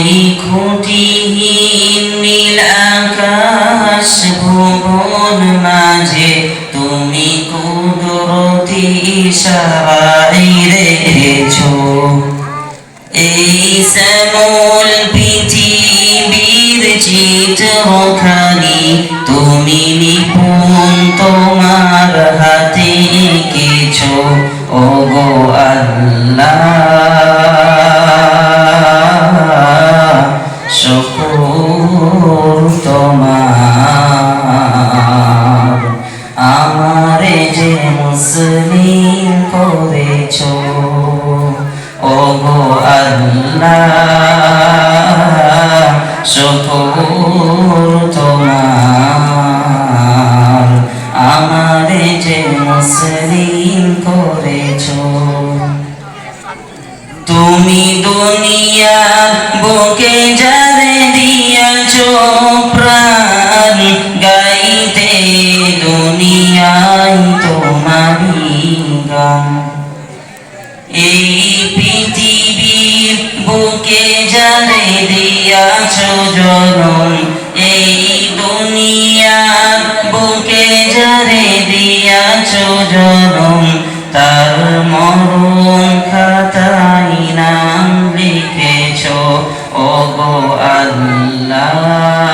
ওই খুঁটিহীন নীল আকাশ ভুবন মাঝে, তুমি কুদরতি সারাই রেখেছো। এই শ্যামল পৃথিবীর চিত্রখানি, তুমি নিপুণ করেছ। তুমি দুনিয়া বুকে যারে দিয়াছ, প্রাণ গাইতে দুনিয়ায় তোমারি গান। এই পৃথিবীর বুকে যারে দিয়াছ জনম, এই দুনিয়ার বুকে যারে দিয়াছ জনম তার মরুম খাতাই নাম লিখেছ। ও গো আল্লাহ।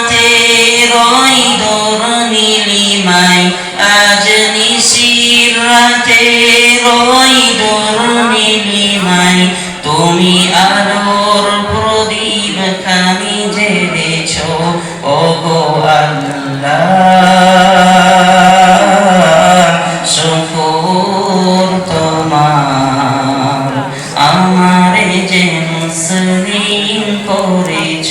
রাতে রই দোর নীলিমায় আজ নিশির রাতে রই দোর নীলিমায় তুমি আলোর প্রদীপ খানি জেলেছ ও গো শুকুর তোমার, আমারে যে মুসলিম করেছ।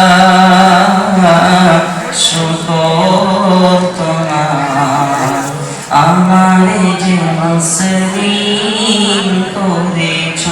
আল্লাহ শুকুর তোমার। আমারে যে মুসলিম করেছ।